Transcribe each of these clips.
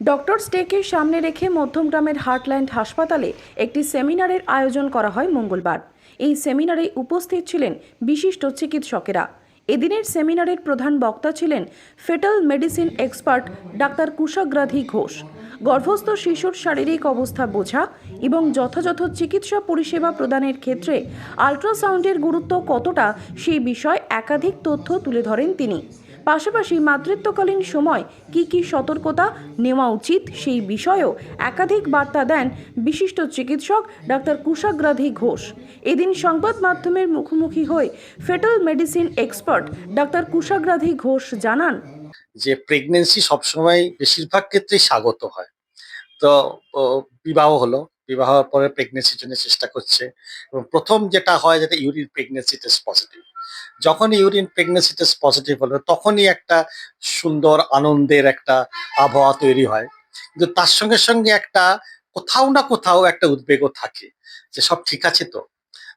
Doctor স্টেকে সামনে রেখে মধ্যমগ্রামের heartland হাসপাতালে একটি সেমিনারের আয়োজন করা হয় মঙ্গলবার। এই সেমিনারে উপস্থিত ছিলেন বিশিষ্ট চিকিৎসকেরা। এদিনের সেমিনারের প্রধান বক্তা ছিলেন fetal medicine expert doctor Kushagradhi Ghosh. গর্ভস্থ শিশুর শারীরিক অবস্থা বোঝা এবং যথাযথ চিকিৎসা পরিষেবা প্রদানের ক্ষেত্রে আল্ট্রাসাউন্ডের গুরুত্ব কতটা, সেই বিষয়ে একাধিক তথ্য তুলে ধরেন তিনি। পাশাপাশি মাতৃত্বকালীন সময় কি কি সতর্কতা নেওয়া উচিত সেই বিষয়েও একাধিক বার্তা দেন বিশিষ্ট চিকিৎসক ডাক্তার কুশাগ্রাধি ঘোষ। এদিন সংবাদ মাধ্যমের মুখোমুখি হয়ে fetal medicine expert doctor Kushagradhi Ghosh জানান, যে প্রেগনেন্সি সবসময় বেশিরভাগ ক্ষেত্রেই স্বাগত হয়। তো বিবাহ হলো, বিবাহ পরে প্রেগনেন্সির জন্য চেষ্টা করছে এবং প্রথম যেটা হয়, যেটা ইউরিন প্রেগনেন্সি টেস্ট পজিটিভ। যখন ইউরিন প্রেগনেন্সি টেস্ট পজিটিভ হলো, তখনই একটা সুন্দর আনন্দের একটা আবহাওয়া তৈরি হয়। কিন্তু তার সঙ্গে সঙ্গে একটা কোথাও না কোথাও একটা উদ্বেগও থাকে যে সব ঠিক আছে তো।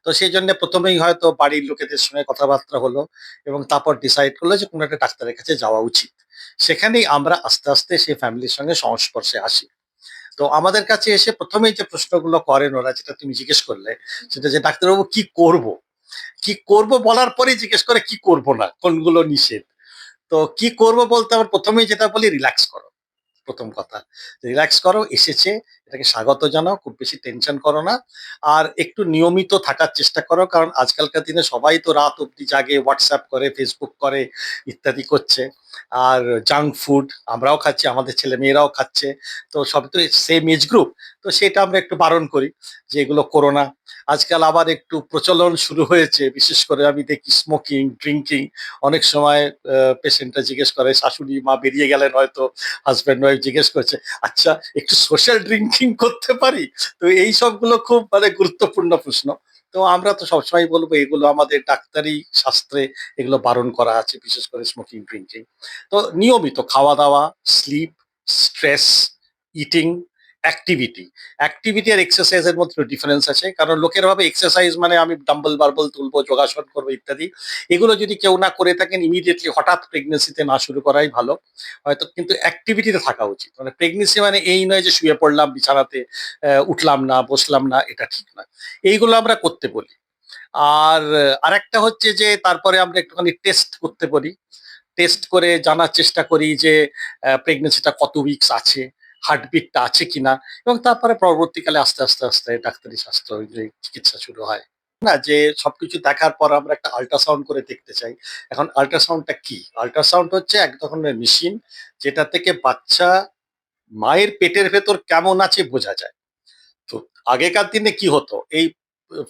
তো সেই জন্য প্রথমেই হয়তো বাড়ির লোকেদের সঙ্গে কথাবার্তা হলো এবং তারপর ডিসাইড করল যে কোনো একটা ডাক্তারের কাছে যাওয়া উচিত। সেখানেই আমরা আস্তে আস্তে সেই ফ্যামিলির সঙ্গে সংস্পর্শে আসি। তো আমাদের কাছে এসে প্রথমেই যে প্রশ্নগুলো করেন ওরা, যেটা তুমি জিজ্ঞেস করলে, সেটা যে ডাক্তারবাবু কি করব? কি করব বলার পরে জিজ্ঞেস করে, কি করব না? কোনগুলো নিষেধ? তো কি করব বলতে আমার প্রথমেই যেটা বলি, রিল্যাক্স করো। প্রথম কথা, রিল্যাক্স করো, এসেছে, এটাকে স্বাগত জানাও, খুব বেশি টেনশন করো না। আর একটু নিয়মিত থাকার চেষ্টা করো, কারণ আজকালকার দিনে সবাই তো রাত অবধি জাগে হোয়াটসঅ্যাপ করে ফেসবুক করে, ইত্যাদি করছে। আর জাঙ্ক ফুড আমরাও খাচ্ছি, আমাদের ছেলে মেয়েরাও খাচ্ছে। তো সব তো সেম এজ গ্রুপ তো সেটা আমরা একটু বারণ করি যে এগুলো করো না। আজকাল আবার একটু প্রচলন শুরু হয়েছে, বিশেষ করে আমি দেখি স্মোকিং ড্রিঙ্কিং অনেক সময় পেশেন্টরা জিজ্ঞেস করে, শাশুড়ি মা বেরিয়ে গেলেন হয়তো? হাজব্যান্ড ওয়াইফ জিজ্ঞেস করছে আচ্ছা একটু সোশ্যাল ড্রিঙ্কিং করতে পারি? তো এই সবগুলো খুব মানে গুরুত্বপূর্ণ প্রশ্ন। তো আমরা তো সবসময় বলব, এগুলো আমাদের ডাক্তারি শাস্ত্রে এগুলো বারণ করা আছে, বিশেষ করে স্মোকিং ড্রিঙ্কিং তো নিয়মিত খাওয়া দাওয়া sleep stress eating activity activity আর এক্সারসাইজের মধ্যে ডিফারেন্স আছে। কারণ লোকের ভাবে এক্সারসাইজ মানে আমি ডাম্বল বার্বল তুলবো, যোগাসন করব ইত্যাদি। এগুলো যদি কেউ না করে থাকেন ইমিডিয়েটলি হঠাৎ প্রেগনেন্সিতে না শুরু করাই ভালো। হয়তো কিন্তু অ্যাক্টিভিটিতে থাকা উচিত। মানে প্রেগনেন্সি মানে এই নয় যে শুয়ে পড়লাম, বিছানাতে উঠলাম না, বসলাম না, এটা ঠিক নয়। এইগুলো আমরা করতে বলি। আর, আরেকটা হচ্ছে যে তারপরে আমরা একটুখানি টেস্ট করতে পারি টেস্ট করে জানার চেষ্টা করি যে প্রেগনেন্সিটা কত উইকস আছে। হার্টবিটটা আছে কিনা এবং তারপরে পরবর্তীকালে আস্তে আস্তে আস্তে ডাক্তারি স্বাস্থ্য চিকিৎসা শুরু হয়। না, যে সবকিছু দেখার পর আমরা একটা আল্ট্রাসাউন্ড করে দেখতে চাই। এখন আল্ট্রাসাউন্ডটা কি? আল্ট্রাসাউন্ড হচ্ছে এক ধরনের মেশিন যেটা থেকে বাচ্চা মায়ের পেটের ভেতর কেমন আছে বোঝা যায়। তো আগেকার দিনে কি হতো? এই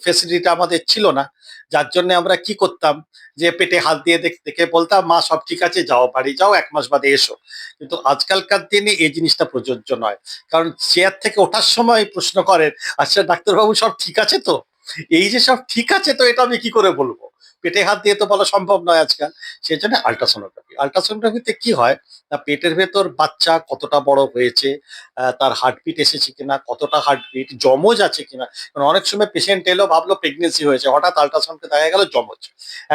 ফেসিলিটিটা আমাদের ছিল না, যার জন্য আমরা কি করতাম যে পেটে হাত দিয়ে দেখ- দেখে বলতাম, মা, সব ঠিক আছে, যাও বাড়ি, যাও, এক মাস বাদে এসো। কিন্তু আজকালকার দিনে এই জিনিসটা প্রযোজ্য নয়। কারণ চেয়ার থেকে ওঠার সময় প্রশ্ন করেন আচ্ছা ডাক্তারবাবু, সব ঠিক আছে তো? এই যে সব ঠিক আছে তো, এটা আমি কি করে বলব? পেটে হাত দিয়ে তো বলা সম্ভব নয় আজকাল। সেই জন্য আল্ট্রাসোনোগ্রাফি আল্ট্রাসোনোগ্রাফিতে কি হয়? না, পেটের ভেতর বাচ্চা কতটা বড় হয়েছে তার হার্টবিট এসেছে কিনা, কতটা হার্টবিট জমজ আছে কিনা? কারণ অনেক সময় পেশেন্ট এলো, ভাবলো প্রেগনেন্সি হয়েছে, হঠাৎ আল্ট্রাসাউন্ডে দেখা গেল জমজ।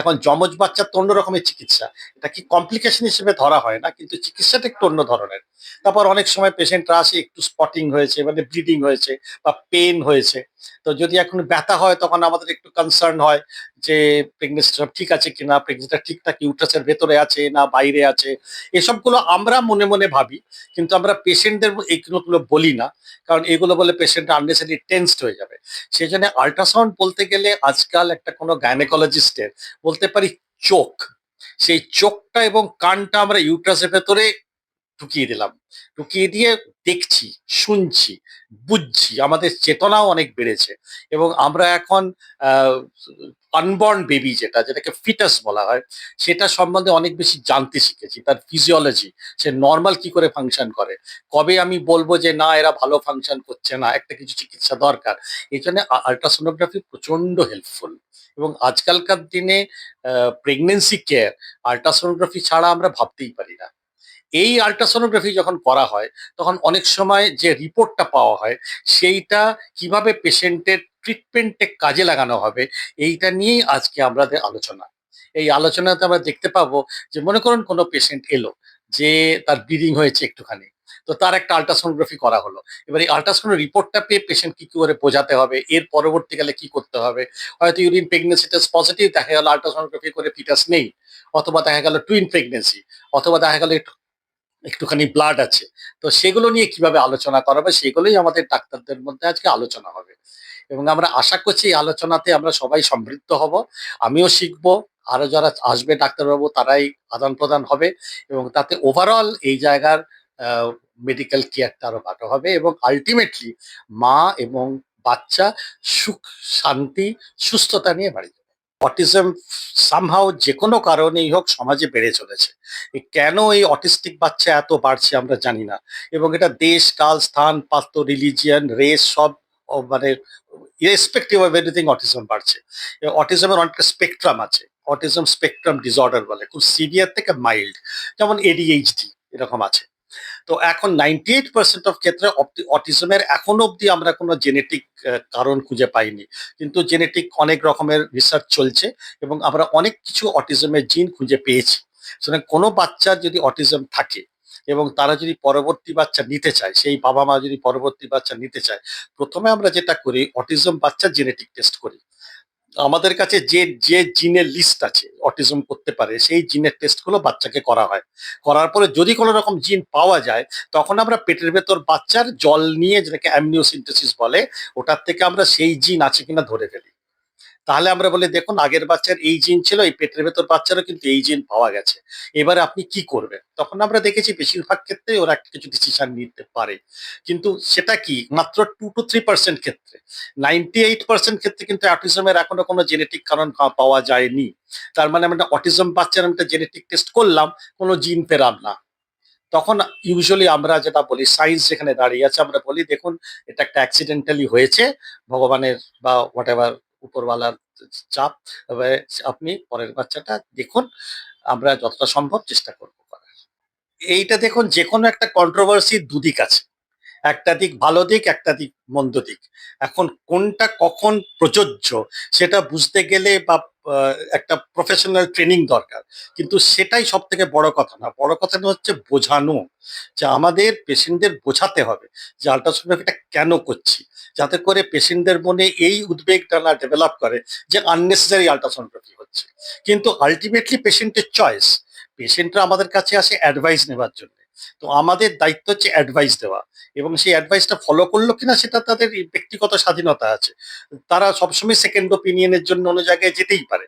এখন জমজ বাচ্চার তো অন্য রকমের চিকিৎসা। এটা কি কমপ্লিকেশন হিসেবে ধরা হয় না, কিন্তু চিকিৎসাটা একটু অন্য ধরনের। তারপর অনেক সময় পেশেন্টরা আসে, একটু স্পটিং হয়েছে মানে ব্লিডিং হয়েছে বা পেন হয়েছে। তো যদি এখন ব্যথা হয়, তখন আমাদের একটু কনসার্ন হয় যে প্রেগনেন্সি সব ঠিক আছে কিনা প্রেগনেন্সিটা ঠিকঠাক ইউট্রাসের ভেতরে আছে না বাইরে আছে, এসবগুলো আমরা মনে মনে ভাবি। কিন্তু আমরা পেশেন্টদের এইগুলো বলি না, কারণ এগুলো বলে পেশেন্ট আননেসারি টেন্সড হয়ে যাবে। সেই জন্য আল্ট্রাসাউন্ড বলতে গেলে আজকাল একটা কোনো গাইনোকোলজিস্টের বলতে পারি চোখ। সেই চোখটা এবং কানটা আমরা ইউট্রাসের ভেতরে ঢুকিয়ে দিলাম। ঢুকিয়ে দিয়ে দেখছি, শুনছি, বুঝছি, আমাদের চেতনাও অনেক বেড়েছে এবং আমরা এখন আনবর্ন বেবি যেটা, যেটাকে ফিটাস বলা হয়, সেটা সম্বন্ধে অনেক বেশি জানতে শিখেছি। তার ফিজিওলজি সে নর্মাল কি করে ফাংশন করে? কবে আমি বলব যে, না, এরা ভালো ফাংশন করছে না, একটা কিছু চিকিৎসা দরকার এই জন্য আল্ট্রাসোনোগ্রাফি প্রচণ্ড হেল্পফুল এবং আজকালকার দিনে প্রেগনেন্সি কেয়ার আল্ট্রাসোনোগ্রাফি ছাড়া আমরা ভাবতেই পারি না। এই আল্ট্রাসোনোগ্রাফি যখন করা হয়, তখন অনেক সময় যে রিপোর্টটা পাওয়া হয়, সেইটা কীভাবে পেশেন্টের ট্রিটমেন্টে কাজে লাগানো হবে, এইটা নিয়েই আজকে আমাদের আলোচনা। এই আলোচনাতে আমরা দেখতে পাবো যে, মনে করুন কোনো পেশেন্ট এলো, যে তার ব্লিডিং হয়েছে একটুখানি, তো তার একটা আল্ট্রাসোনোগ্রাফি করা হলো। এবার এই আল্ট্রাসাউন্ড রিপোর্টটা পেয়ে পেশেন্ট কি করে বোঝাতে হবে, এর পরবর্তীকালে কি করতে হবে? হয়তো ইউরিন প্রেগনেন্সি টেস্ট পজিটিভ দেখা গেল আল্ট্রাসোনোগ্রাফি করে ফিটাস নেই, অথবা দেখা গেল টুইন প্রেগনেন্সি অথবা দেখা গেল একটুখানি ব্লাড আছে। তো সেগুলো নিয়ে কীভাবে আলোচনা করা হবে সেগুলোই আমাদের ডাক্তারদের মধ্যে আজকে আলোচনা হবে। এবং আমরা আশা করছি এই আলোচনাতে আমরা সবাই সমৃদ্ধ হব। আমিও শিখব, আরও যারা আসবে ডাক্তারবাবু তারাই আদান প্রদান হবে এবং তাতে ওভারঅল এই জায়গার মেডিকেল কেয়ারটা আরও ভালো হবে এবং আলটিমেটলি মা এবং বাচ্চা সুখ, শান্তি, সুস্থতা নিয়ে বাড়ি অটিজম সামহাও যে কোনো কারণেই হোক সমাজে বেড়ে চলেছে। কেন এই অটিস্টিক বাচ্চা এত বাড়ছে আমরা জানি না। এবং এটা দেশ, কাল, স্থান, পাত্র রিলিজিয়ান রেস সব মানে ইরেসপেক্টিভ অফ এভরিথিং অটিজম বাড়ছে। অটিজমের অনেকটা স্পেকট্রাম আছে। অটিজম স্পেকট্রাম ডিসঅর্ডার বলে। খুব সিভিয়ার থেকে মাইল্ড যেমন এডিএইচডি এরকম আছে। তো এখন নাইনটি এইট পার্সেন্ট অফ ক্ষেত্রে অটিজমের এখনও অবধি আমরা কোনো জেনেটিক কারণ খুঁজে পাইনি। কিন্তু জেনেটিক অনেক রকমের রিসার্চ চলছে এবং আমরা অনেক কিছু অটিজমের জিন খুঁজে পেয়েছি। সুতরাং কোনো বাচ্চার যদি অটিজম থাকে এবং তারা যদি পরবর্তী বাচ্চা নিতে চায়, সেই বাবা মা যদি পরবর্তী বাচ্চা নিতে চায়, প্রথমে আমরা যেটা করি অটিজম বাচ্চার জেনেটিক টেস্ট করি। আমাদের কাছে যে যে জিনের লিস্ট আছে অটিজম করতে পারে, সেই জিনের টেস্টগুলো বাচ্চাকে করা হয়। করার পরে যদি কোনো রকম জিন পাওয়া যায়, তখন আমরা পেটের ভেতর বাচ্চার জল নিয়ে, যেটাকে অ্যামনিওসিনথেসিস বলে, ওটার থেকে আমরা সেই জিন আছে কিনা ধরে ফেলি। তাহলে আমরা বলি, দেখুন, আগের বাচ্চার এই জিন ছিল, এই পেটের ভেতর বাচ্চারও কিন্তু এই জিন পাওয়া গেছে। এবারে আপনি কি করবেন? তখন আমরা দেখেছি, বেশিরভাগ ক্ষেত্রে ওরা কিছু ডিসিশন নিতে পারে। কিন্তু সেটা কি? মাত্র টু টু থ্রি পার্সেন্ট ক্ষেত্রে। নাইনটি এইট পার্সেন্ট ক্ষেত্রে কিন্তু অটিজমের এখনও কোনো জেনেটিক কারণ পাওয়া যায়নি। তার মানে আমরা অটিজম বাচ্চার আমরা জেনেটিক টেস্ট করলাম, কোনো জিন পেলাম না। তখন ইউজুয়ালি আমরা যেটা বলি সায়েন্স যেখানে দাঁড়িয়ে আছে, আমরা বলি, দেখুন, এটা একটা অ্যাক্সিডেন্টালি হয়েছে, ভগবানের বা হোয়াট এভার উপরওয়ালার চাপ আপনি পরের বাচ্চাটা দেখুন, আমরা যতটা সম্ভব চেষ্টা করব করার। এইটা দেখুন যে কোনো একটা কন্ট্রোভার্সি দুদিক আছে। একটা দিক ভালো দিক, একটা দিক মন্দ দিক। এখন কোনটা কখন প্রযোজ্য, সেটা বুঝতে গেলে বা একটা প্রফেশনাল ট্রেনিং দরকার। কিন্তু সেটাই সব থেকে বড় কথা না। বড় কথাটা হচ্ছে বোঝানো। যে আমাদের পেশেন্টদের বোঝাতে হবে যে আল্ট্রাসোনোগ্রাফিটা কেন করছি। যাতে করে পেশেন্টদের মনে এই উদ্বেগটা না ডেভেলপ করে যে আননেসেসারি আল্ট্রাসোনোগ্রাফি হচ্ছে। কিন্তু আলটিমেটলি পেশেন্টের চয়েস পেশেন্টরা আমাদের কাছে আসে অ্যাডভাইস নেওয়ার জন্য। তো আমাদের দায়িত্ব হচ্ছে অ্যাডভাইস দেওয়া। এবং সেই অ্যাডভাইসটা ফলো করল কিনা সেটা তাদের ব্যক্তিগত স্বাধীনতা আছে। তারা সবসময় সেকেন্ড ওপিনিয়নের জন্য অন্য জায়গায় যেতেই পারে।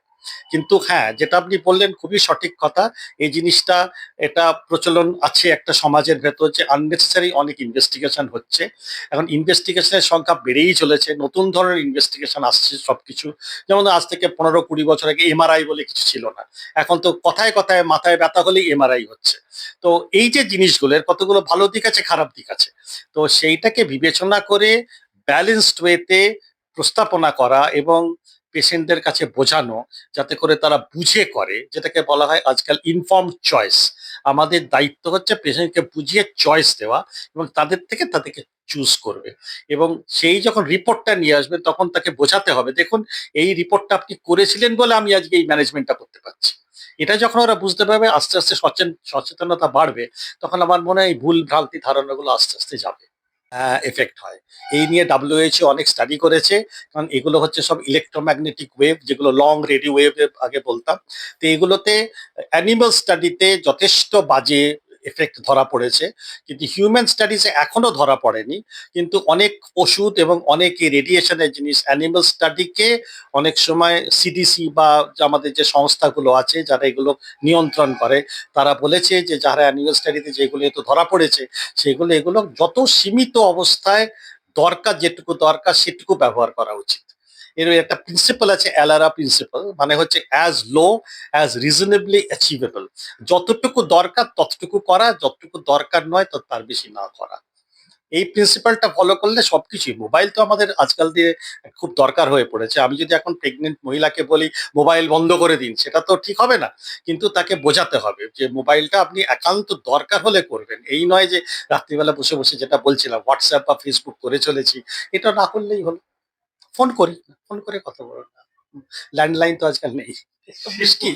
কিন্তু হ্যাঁ যেটা আপনি বললেন খুবই সঠিক কথা। এই জিনিসটা, এটা প্রচলন আছে একটা সমাজের ভেতর যে আননেসেসারি অনেক ইনভেস্টিগেশন হচ্ছে। এখন ইনভেস্টিগেশনের সংখ্যা বেড়েই চলেছে। নতুন ধরনের ইনভেস্টিগেশন আসছে সবকিছু। যেমন আজ থেকে পনেরো কুড়ি বছর আগে এমআরআই বলে কিছু ছিল না। এখন তো কথায় কথায় মাথায় ব্যথা হলেই এমআরআই হচ্ছে। তো এই যে জিনিসগুলো, এর কতগুলো ভালো দিক আছে, খারাপ দিক আছে? তো সেইটাকে বিবেচনা করে ব্যালেন্সড ওয়েতে প্রস্তাবনা করা এবং পেশেন্টদের কাছে বোঝানো যাতে করে তারা বুঝে করে, যেটাকে বলা হয় আজকাল ইনফর্ম চয়েস আমাদের দায়িত্ব হচ্ছে পেশেন্টকে বুঝিয়ে চয়েস দেওয়া এবং তাদের থেকে তাদেরকে চুজ করবে। এবং সেই যখন রিপোর্টটা নিয়ে আসবে, তখন তাকে বোঝাতে হবে, দেখুন, এই রিপোর্টটা আপনি করেছিলেন বলে আমি আজকে এই ম্যানেজমেন্টটা করতে পারছি। এটা যখন ওরা বুঝতে পারবে, আস্তে আস্তে সচেতনতা বাড়বে, তখন আমার মনে হয় ভুল ভ্রান্তি ধারণাগুলো আস্তে আস্তে যাবে। এফেক্ট হয়। এই নিয়ে ডাব্লিউএইচও অনেক স্টাডি করেছে, কারণ এগুলো হচ্ছে সব ইলেকট্রোম্যাগনেটিক ওয়েভ যেগুলো লং রেডিও ওয়েভ আগে বলতাম। তো এগুলোতে অ্যানিমাল স্টাডিতে যথেষ্ট বাজে এফেক্ট ধরা পড়েছে। কিন্তু হিউম্যান স্টাডিজে এখনও ধরা পড়েনি। কিন্তু অনেক ওষুধ এবং অনেক রেডিয়েশনের জিনিস অ্যানিমাল স্টাডিকে অনেক সময় সিডিসি বা আমাদের যে সংস্থাগুলো আছে, যারা এগুলো নিয়ন্ত্রণ করে, তারা বলেছে যে যারা অ্যানিমাল স্টাডিতে যেগুলো তো ধরা পড়েছে, সেগুলো, এগুলো যত সীমিত অবস্থায় দরকার, যেটুকু দরকার, সেটুকু ব্যবহার করা উচিত। এর একটা প্রিন্সিপাল আছে অ্যালারা প্রিন্সিপাল মানে হচ্ছে as low as reasonably achievable যতটুকু দরকার ততটুকু করা, যতটুকু দরকার নয় তত তার বেশি না করা। এই প্রিন্সিপালটা ফলো করলে সবকিছুই মোবাইল তো আমাদের আজকাল দিয়ে খুব দরকার হয়ে পড়েছে। আমি যদি এখন প্রেগনেন্ট মহিলাকে বলি মোবাইল বন্ধ করে দিন সেটা তো ঠিক হবে না। কিন্তু তাকে বোঝাতে হবে যে মোবাইলটা আপনি একান্ত দরকার হলে করবেন। এই নয় যে রাত্রিবেলা বসে বসে যেটা বলছিলাম হোয়াটসঅ্যাপ বা ফেসবুক করে চলেছি, এটা না করলেই হলো। ফোন করি ফোন করে কথা বলো না। ল্যান্ডলাইন তো আজকাল নেই। মুশকিল